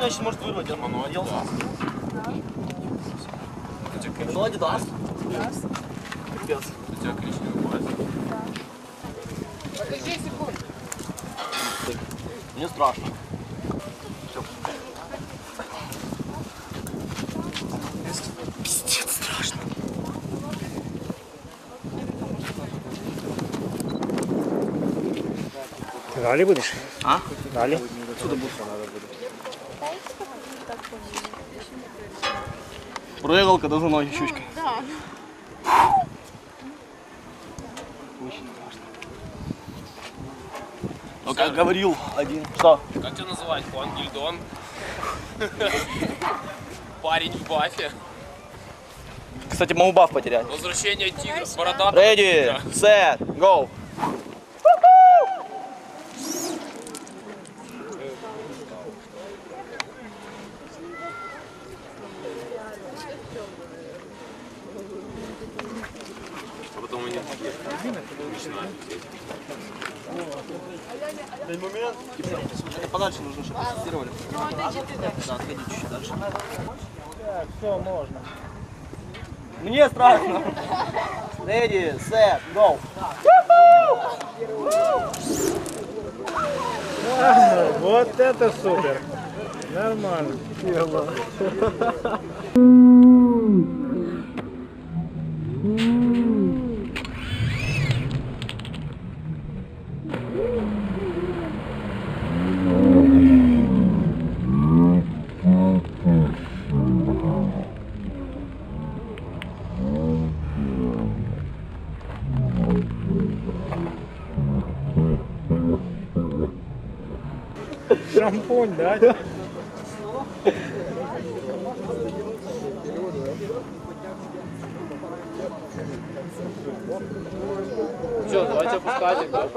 значит, может вырвать. Я надел. Ну, Адидас. Капец. У тебя коричневый пояс. Мне страшно. Пиздец страшно. Ти далі будеш? А? Далі? Прыгал, когда за ноги щучкой. Да. Очень страшно. Но как говорил один. Что? Как тебя называть? Хуан Гильдон? Парень в бафе. Кстати, могу баф потерять. Возвращение тигра. Бородатого Ready, set, go. Начинают. Это подальше нужно, чтобы тестировали. Ну, отойди ты дальше. Да, отходи чуть-чуть дальше. Так, все, можна. Мне страшно. Ready, set, go. Вот это супер. Нормально. Шампунь, да? Все, давайте опускать да?